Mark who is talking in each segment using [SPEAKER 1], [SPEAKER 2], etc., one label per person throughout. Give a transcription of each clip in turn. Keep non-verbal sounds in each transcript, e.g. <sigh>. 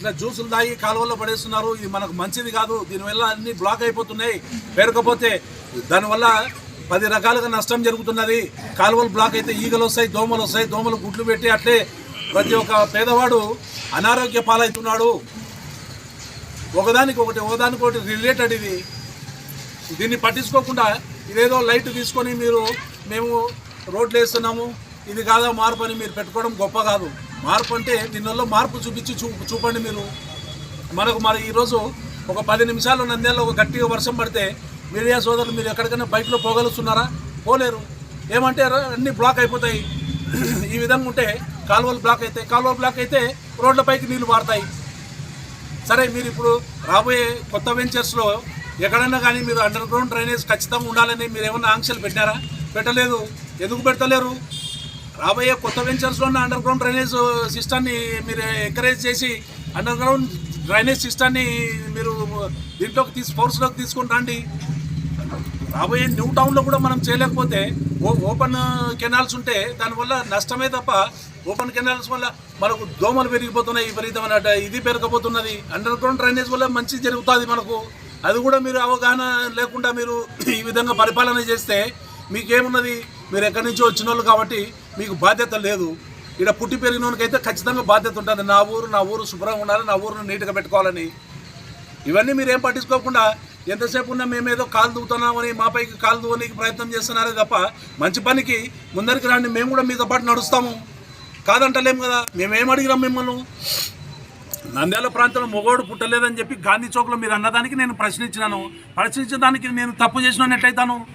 [SPEAKER 1] ఇట్లా జ్యూసులు తాగి కాలువల్లో పడేస్తున్నారు. ఇది మనకు మంచిది కాదు. దీనివల్ల అన్ని బ్లాక్ అయిపోతున్నాయి. పేరకపోతే దానివల్ల పది రకాలుగా నష్టం జరుగుతున్నది. కాలువలు బ్లాక్ అయితే ఈగలు వస్తాయి దోమలు వస్తాయి. దోమలు గుడ్లు పెట్టి అట్లే ప్రతి ఒక్క పేదవాడు అనారోగ్య పాలవుతున్నాడు. ఒకదానికి ఒకటి ఒకదానికి ఒకటి రిలేటెడ్ ఇది. దీన్ని పట్టించుకోకుండా ఇదేదో లైట్ తీసుకొని మీరు మేము రోడ్లు వేస్తున్నాము ఇది కాదా మార్పు అని మీరు పెట్టుకోవడం గొప్ప కాదు. మార్పు అంటే దీనివల్ల మార్పు చూపించి చూ చూపండి మీరు. మనకు మరి ఈరోజు ఒక పది నిమిషాలు నంద్యాలలో ఒక గట్టిగా వర్షం పడితే మీడియా సోదరులు మీరు ఎక్కడికైనా బయటలో పోగలుగుతున్నారా పోలేరు. ఏమంటే అన్నీ అన్ని బ్లాక్ అయిపోతాయి. ఈ విధంగా ఉంటే కాలువలు బ్లాక్ అయితే కాలువలు బ్లాక్ అయితే రోడ్లపైకి నీళ్ళు పారుతాయి సరే మీరు ఇప్పుడు రాబోయే కొత్త వెంచర్స్లో ఎక్కడైనా కానీ మీరు అండర్ గ్రౌండ్ డ్రైనేజ్ ఖచ్చితంగా ఉండాలని మీరు ఏమన్నా ఆంక్షలు పెట్టారా పెట్టలేదు. ఎందుకు పెడతలేరు? రాబోయే కొత్త వెంచర్స్లో ఉన్న అండర్ గ్రౌండ్ డ్రైనేజ్ సిస్టాన్ని మీరు ఎంకరేజ్ చేసి అండర్ గ్రౌండ్ డ్రైనేజ్ సిస్టాన్ని మీరు దీంట్లోకి తీసి ఫోర్స్లోకి తీసుకొని రండి. రాబోయే న్యూ టౌన్లో కూడా మనం చేయలేకపోతే ఓ ఓపెన్ కెనాల్స్ ఉంటే దానివల్ల నష్టమే తప్ప ఓపెన్ కెనాల్స్ వల్ల మనకు దోమలు పెరిగిపోతున్నాయి విపరీతమైన ఇది పెరగబోతున్నది. అండర్ గ్రౌండ్ డ్రైనేజ్ వల్ల మంచి జరుగుతుంది మనకు. అది కూడా మీరు అవగాహన లేకుండా మీరు ఈ విధంగా పరిపాలన చేస్తే మీకేమున్నది? మీరు ఎక్కడి నుంచో వచ్చిన వాళ్ళు కాబట్టి మీకు బాధ్యత లేదు. ఇక్కడ పుట్టి పెరిగినోనికైతే ఖచ్చితంగా బాధ్యత ఉంటుంది. నా ఊరు నా ఊరు శుభ్రంగా ఉండాలి నా ఊరును నీట్గా పెట్టుకోవాలని. ఇవన్నీ మీరు ఏం పట్టించుకోకుండా ఎంతసేపు ఉన్నా మేమేదో కాలు దూతున్నామని మాపైకి కాలు దూవడానికి ప్రయత్నం చేస్తున్నారే తప్ప మంచి పనికి ముందరికి రాండి. మేము కూడా మీతో పాటు నడుస్తాము. కాదంటలేం కదా? మేమేం అడిగినాం మిమ్మల్ని? నంద్యాల ప్రాంతంలో మొగోడు పుట్టలేదని చెప్పి గాంధీ చౌక్లో మీరు అన్నదానికి నేను ప్రశ్నించినాను. ప్రశ్నించడానికి నేను తప్పు చేసినట్టయితాను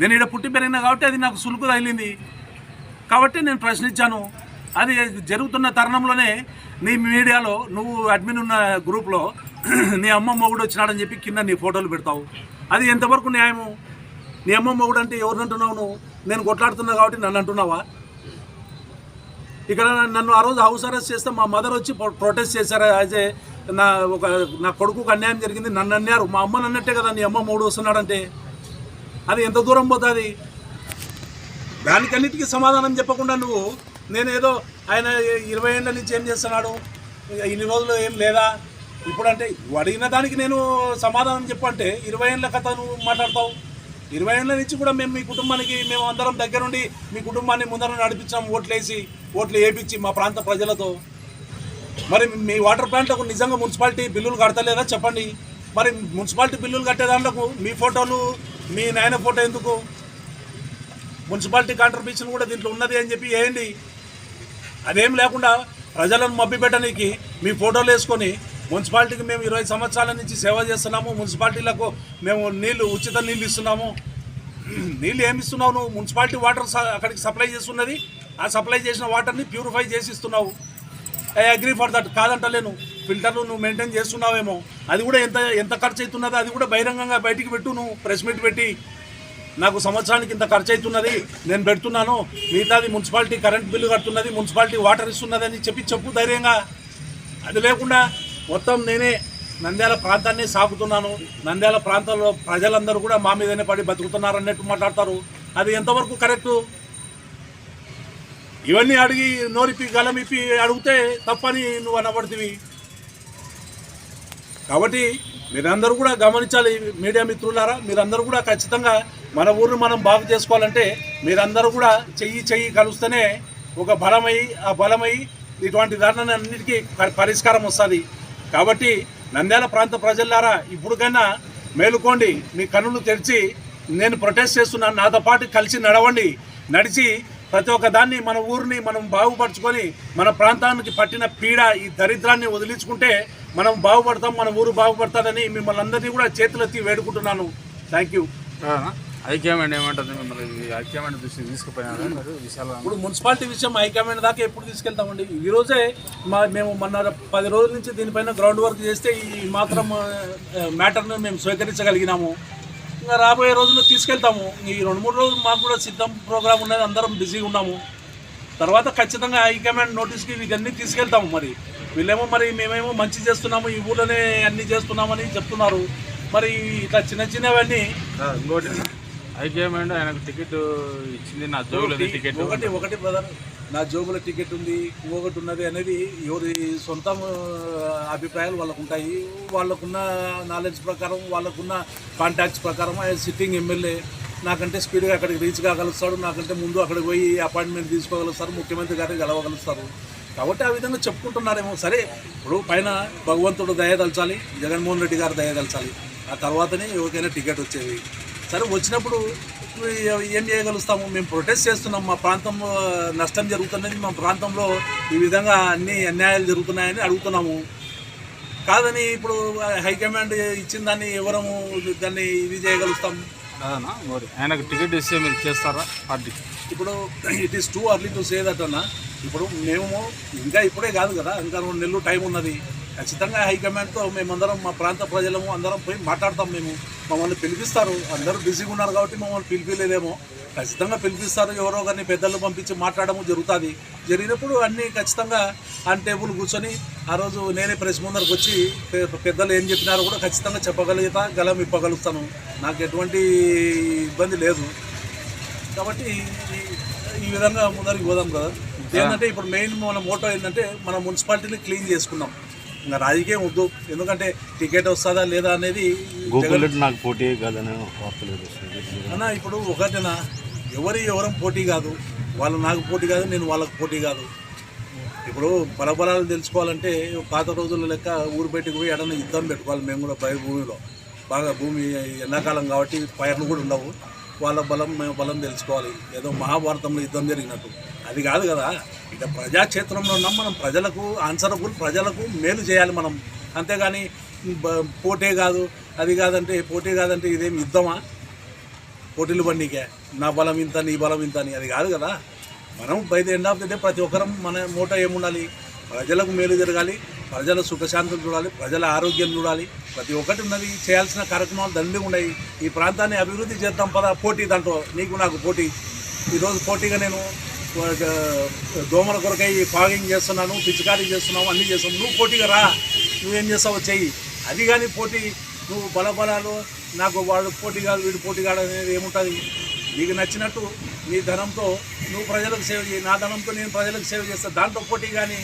[SPEAKER 1] నేను ఇక్కడ పుట్టి పెరిగినా కాబట్టి అది నాకు సులుకు తగిలింది. కాబట్టి నేను ప్రశ్నించాను. అది జరుగుతున్న తరుణంలోనే నీ మీడియాలో నువ్వు అడ్మిన్ ఉన్న గ్రూప్లో <clears throat> నీ అమ్మ మొగుడు వచ్చినాడని చెప్పి కింద నీ ఫోటోలు పెడతావు. అది ఎంతవరకు న్యాయము? నీ అమ్మ మొగుడు అంటే ఎవరిని అంటున్నావు నువ్వు? నేను కొట్లాడుతున్నా కాబట్టి నన్ను అంటున్నావా? ఇక్కడ నన్ను ఆ రోజు హౌస్ అరెస్ట్ చేస్తే మా మదర్ వచ్చి ప్రొ- ప్రొటెస్ట్ చేశారు. యాజ్ ఏ నా ఒక నా కొడుకుకు అన్యాయం జరిగింది. నన్ను అన్నారు. మా అమ్మ అన్నట్టే కదా నీ అమ్మ మూడు వస్తున్నాడంటే. అది ఎంత దూరం పోతుంది? దానికన్నిటికీ సమాధానం చెప్పకుండా నువ్వు నేనేదో ఆయన ఇరవై ఏళ్ళ నుంచి ఏం చేస్తున్నాడు? ఇన్ని రోజులు ఏం లేదా? ఇప్పుడంటే అడిగిన దానికి నేను సమాధానం చెప్పంటే ఇరవై ఏళ్ళ కథ నువ్వు మాట్లాడతావు. ఇరవై ఏళ్ళ నుంచి కూడా మేము మీ కుటుంబానికి మేము అందరం దగ్గరుండి మీ కుటుంబాన్ని ముందర నడిపించాం ఓట్లేసి ఓట్లు వేయించి మా ప్రాంత ప్రజలతో. మరి మీ వాటర్ ప్లాంట్లకు నిజంగా మున్సిపాలిటీ బిల్లులు కడతలేదా చెప్పండి? మరి మున్సిపాలిటీ బిల్లులు కట్టే దాంట్లో మీ ఫోటోలు మీ నాయన ఫోటో ఎందుకు? మున్సిపాలిటీ కాంట్రిబ్యూషన్ కూడా దీంట్లో ఉన్నది అని చెప్పి వేయండి అదేం లేకుండా ప్రజలను మభ్యపెట్టడానికి మీ ఫోటోలు వేసుకొని మున్సిపాలిటీకి మేము ఇరవై సంవత్సరాల నుంచి సేవ చేస్తున్నాము. మున్సిపాలిటీలకు మేము నీళ్ళు ఉచిత నీళ్ళు ఇస్తున్నాము. నీళ్ళు ఏమి ఇస్తున్నావు నువ్వు? మున్సిపాలిటీ వాటర్ అక్కడికి సప్లై చేస్తున్నది. ఆ సప్లై చేసిన వాటర్ని ప్యూరిఫై చేసి ఇస్తున్నావు. ఐ అగ్రీ ఫర్ దట్ కాదంటలేను. ఫిల్టర్లు నువ్వు మెయింటైన్ చేస్తున్నావేమో. అది కూడా ఎంత ఎంత ఖర్చు అవుతున్నదో అది కూడా బహిరంగంగా బయటికి పెట్టు నువ్వు. ప్రెస్ మీట్ పెట్టి నాకు సంవత్సరానికి ఇంత ఖర్చు అవుతున్నది నేను పెడుతున్నాను. మిగతాది మున్సిపాలిటీ కరెంట్ బిల్లు కడుతున్నది మున్సిపాలిటీ వాటర్ ఇస్తున్నది అని చెప్పి చెప్పు ధైర్యంగా. అది లేకుండా మొత్తం నేనే నంద్యాల ప్రాంతాన్ని సాగుతున్నాను. నంద్యాల ప్రాంతంలో ప్రజలందరూ కూడా మా మీదనే పడి బతుకుతున్నారు అన్నట్టు మాట్లాడతారు. అది ఎంతవరకు కరెక్టు? ఇవన్నీ అడిగి నోరిపి గలమిపి అడిగితే తప్పని నువ్వు అనబడుతుంది కాబట్టి మీరందరూ కూడా గమనించాలి మీడియా మిత్రులారా. మీరందరూ కూడా ఖచ్చితంగా మన ఊరిని మనం బాగు చేసుకోవాలంటే మీరందరూ కూడా చెయ్యి చెయ్యి కలుస్తేనే ఒక బలమై ఆ బలమై ఇటువంటి దారులన్నిటికీ ప- పరిష్కారం వస్తుంది. కాబట్టి నంద్యాల ప్రాంత ప్రజలారా ఇప్పటికైనా మేలుకోండి. మీ కన్నులు తెరిచి నేను ప్రొటెస్ట్ చేస్తున్నాను. నాతో పాటు కలిసి నడవండి. నడిచి ప్రతి ఒక్క దాన్ని మన ఊరిని మనం బాగుపరుచుకొని మన ప్రాంతానికి పట్టిన పీడ ఈ దరిద్రాన్ని వదిలించుకుంటే మనం బాగుపడతాం మన ఊరు బాగుపడుతుందని మిమ్మల్ని అందరినీ కూడా చేతులెత్తి వేడుకుంటున్నాను. థ్యాంక్ యూ
[SPEAKER 2] హైకమాండ్ ఏమంటుంది మిమ్మల్ని? హైకమాండ్ దృష్టికి తీసుకుపోయినారా?
[SPEAKER 1] ఇప్పుడు మున్సిపాలిటీ విషయం హైకమాండ్ దాకా ఎప్పుడు తీసుకెళ్తామండి? ఈ రోజే మా మేము మొన్న పది రోజుల నుంచి దీనిపైన గ్రౌండ్ వర్క్ చేస్తే ఈ మాత్రం మ్యాటర్ను మేము స్వీకరించగలిగినాము. ఇంకా రాబోయే రోజుల్లో తీసుకెళ్తాము. ఈ రెండు మూడు రోజులు మాకు కూడా సిద్ధం ప్రోగ్రామ్ ఉన్నది. అందరం బిజీగా ఉన్నాము. తర్వాత ఖచ్చితంగా హైకమాండ్ నోటీస్కి ఇవన్నీ తీసుకెళ్తాము మరి. వీళ్ళేమో మరి మేమేమో మంచి చేస్తున్నాము ఈ ఊళ్ళోనే అన్ని చేస్తున్నామని చెప్తున్నారు. మరి ఇట్లా చిన్న చిన్నవన్నీ
[SPEAKER 2] హైకమాండ్ ఆయనకు టికెట్ ఇచ్చింది నా జోబులో టికెట్.
[SPEAKER 1] ఒకటి ఒకటి బ్రదర్ నా జోబుల టికెట్ ఉంది ఇంకొకటి ఉన్నది అనేది ఎవరి సొంత అభిప్రాయాలు వాళ్ళకు ఉంటాయి వాళ్ళకున్న నాలెడ్జ్ ప్రకారం వాళ్ళకున్న కాంటాక్ట్స్ ప్రకారం ఆయన సిట్టింగ్ ఎమ్మెల్యే నాకంటే స్పీడ్గా అక్కడికి రీచ్ కాగలుగుతాడు నాకంటే ముందు అక్కడికి పోయి అపాయింట్మెంట్ తీసుకోగలుగుతారు ముఖ్యమంత్రి గారిని గెలవగలుగుతారు. కాబట్టి ఆ విధంగా చెప్పుకుంటున్నారేమో. సరే ఇప్పుడు పైన భగవంతుడు దయదలచాలి జగన్మోహన్ రెడ్డి గారు దయదలచాలి ఆ తర్వాతనే ఎవరికైనా టికెట్ వచ్చేది. సరే వచ్చినప్పుడు ఏం చేయగలుగుతాము మేము ప్రొటెస్ట్ చేస్తున్నాం. మా ప్రాంతంలో నష్టం జరుగుతున్నది. మా ప్రాంతంలో ఈ విధంగా అన్ని అన్యాయాలు జరుగుతున్నాయని అడుగుతున్నాము. కాదని ఇప్పుడు హైకమాండ్ ఇచ్చిన దాన్ని ఎవరము దాన్ని ఇది చేయగలుగుతాం
[SPEAKER 2] కాదన్నా మరి ఆయనకు టికెట్ ఇస్తే మీరు చేస్తారా? పార్టీకి
[SPEAKER 1] ఇప్పుడు it is too early to say that అన్న. ఇప్పుడు మేము ఇంకా ఇప్పుడే కాదు కదా. ఇంకా రెండు నెలలు టైం ఉన్నది. ఖచ్చితంగా హైకమాండ్తో మేమందరం మా ప్రాంత ప్రజలము అందరం పోయి మాట్లాడతాం మేము. మమ్మల్ని పిలిపిస్తారు. అందరూ బిజీగా ఉన్నారు కాబట్టి మమ్మల్ని పిలిపిలేదేమో ఖచ్చితంగా పిలిపిస్తారు. ఎవరో ఒకరిని పెద్దలు పంపించి మాట్లాడడం జరుగుతుంది. జరిగినప్పుడు అన్నీ ఖచ్చితంగా ఆన్ టేబుల్ కూర్చొని ఆ రోజు నేనే ప్రెస్ ముందరకు వచ్చి పెద్దలు ఏం చెప్పినారో కూడా ఖచ్చితంగా చెప్పగలుగుతా గలం ఇప్పగలుగుతాను. నాకు ఎటువంటి ఇబ్బంది లేదు. కాబట్టి ఈ- ఈ విధంగా ముందరికి పోదాం కదా. ఏంటంటే ఇప్పుడు మెయిన్ మన మోటో ఏంటంటే మన మున్సిపాలిటీని క్లీన్ చేసుకున్నాం ఇంకా రాజకీయం వద్దు. ఎందుకంటే టికెట్ వస్తుందా లేదా అనేది
[SPEAKER 3] నాకు పోటీ కాదని
[SPEAKER 1] అన్న ఇప్పుడు ఒకటేనా? ఎవరి ఎవరం పోటీ కాదు. వాళ్ళు నాకు పోటీ కాదు నేను వాళ్ళకి పోటీ కాదు. ఇప్పుడు బలబలాలు తెలుసుకోవాలంటే పాత రోజుల లెక్క ఊరు బయటకు పోయి ఎడన యుద్ధం పెట్టుకోవాలి మేము కూడా బయట భూమిలో. బాగా భూమి ఎండాకాలం కాబట్టి పైర్లు కూడా ఉండవు. వాళ్ళ బలం మేము బలం తెలుసుకోవాలి. ఏదో మహాభారతంలో యుద్ధం జరిగినట్టు. అది కాదు కదా. ఇక ప్రజాక్షేత్రంలో ఉన్నాం మనం. ప్రజలకు ఆన్సరబుల్ ప్రజలకు మేలు చేయాలి మనం. అంతేగాని పోటే కాదు అది కాదంటే పోటీ కాదంటే ఇదేం యుద్ధమా? పోటీలు పండికే నా బలం ఇంత నీ బలం ఇంత అని. అది కాదు కదా. మనం by the end of the day ప్రతి ఒక్కరం మన మూట ఏముండాలి? ప్రజలకు మేలు జరగాలి ప్రజల సుఖశాంతులు చూడాలి ప్రజల ఆరోగ్యం చూడాలి. ప్రతి ఒక్కటి ఉన్నది. చేయాల్సిన కార్యక్రమాలు దండి ఉన్నాయి. ఈ ప్రాంతాన్ని అభివృద్ధి చేద్దాం పద. పోటీ దాంట్లో. నీకు నాకు పోటీ. ఈరోజు పోటీగా నేను దోమల కొరకై ఫాగింగ్ చేస్తున్నాను పిచికారీ చేస్తున్నావు అన్నీ చేస్తున్నావు. నువ్వు పోటీగా రా నువ్వేం చేస్తావు చెయ్యి. అది కానీ పోటీ నువ్వు బలబలాలు నాకు వాడు పోటీ కాదు వీడు పోటీ కాదు అనేది ఏముంటుంది? నీకు నచ్చినట్టు నీ ధనంతో నువ్వు ప్రజలకు సేవ చేయి. నా ధనంతో నేను ప్రజలకు సేవ చేస్తాను దాంట్లో పోటీ కానీ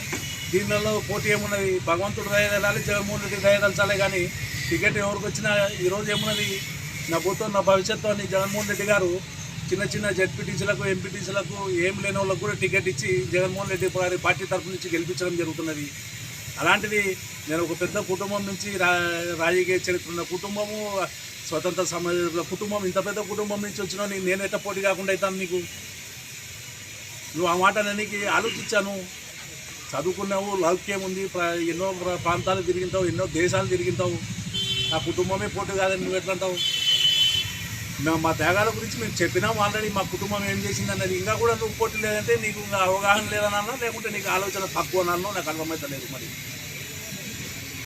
[SPEAKER 1] దీనిలో పోటీ ఏమున్నది? భగవంతుడు దయదలాలి జగన్మోహన్ రెడ్డి దయదలచాలి కానీ టికెట్ ఎవరికి వచ్చినా ఈరోజు ఏమున్నది? నా భూతో నా భవిష్యత్తు అని జగన్మోహన్ రెడ్డి గారు చిన్న చిన్న జెడ్పీటీసీలకు ఎంపీటీసీలకు ఏం లేని వాళ్ళకు కూడా టికెట్ ఇచ్చి జగన్మోహన్ రెడ్డి గారి పార్టీ తరఫు నుంచి గెలిపించడం జరుగుతున్నది. అలాంటిది నేను ఒక పెద్ద కుటుంబం నుంచి రా రాజకీయ చరిత్ర ఉన్న కుటుంబము స్వతంత్ర సమాజ కుటుంబం ఇంత పెద్ద కుటుంబం నుంచి వచ్చిన నేను ఎట్ట పోటీ కాకుండా అవుతాను నీకు? నువ్వు ఆ మాట నీకు ఆలోచించాను. చదువుకున్నావు లౌక్యం ఉంది ప్ర- ఎన్నో ప్రాంతాలు తిరిగింటావు ఎన్నో దేశాలు తిరిగింటావు. ఆ కుటుంబమే పోటీ కాదని నువ్వు ఎట్లా అంటావు మా త్యాగాల గురించి మేము చెప్పినాం ఆల్రెడీ మా కుటుంబం ఏం చేసింది అన్నది ఇంకా కూడా నువ్వు పోటీ లేదంటే నీకు అవగాహన లేదనన్నా లేకుంటే నీకు ఆలోచన తక్కువ అన్నా నాకు అర్థమవుతలేదు మరి.